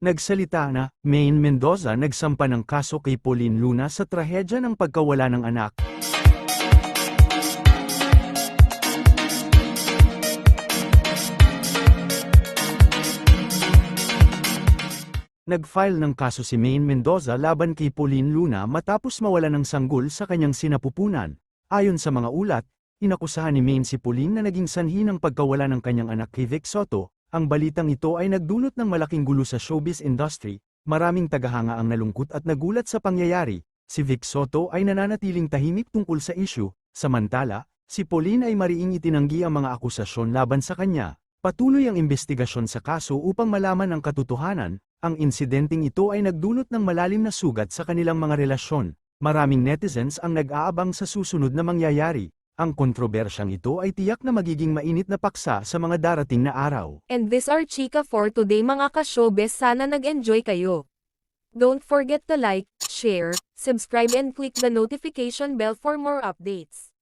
Nagsalita na, Maine Mendoza nagsampa ng kaso kay Pauline Luna sa trahedya ng pagkawala ng anak. Nag-file ng kaso si Maine Mendoza laban kay Pauline Luna matapos mawala ng sanggol sa kanyang sinapupunan. Ayon sa mga ulat, inakusahan ni Maine si Pauline na naging sanhi ng pagkawala ng kanyang anak kay Vic Soto. Ang balitang ito ay nagdulot ng malaking gulo sa showbiz industry, maraming tagahanga ang nalungkot at nagulat sa pangyayari. Si Vic Soto ay nananatiling tahimik tungkol sa issue, samantala, si Pauline ay mariing itinanggi ang mga akusasyon laban sa kanya. Patuloy ang investigasyon sa kaso upang malaman ang katotohanan, ang insidenteng ito ay nagdulot ng malalim na sugat sa kanilang mga relasyon. Maraming netizens ang nag-aabang sa susunod na mangyayari. Ang kontrobersyang ito ay tiyak na magiging mainit na paksa sa mga darating na araw. And this are Chika for today mga ka-showbiz sana nag-enjoy kayo. Don't forget to like, share, subscribe and click the notification bell for more updates.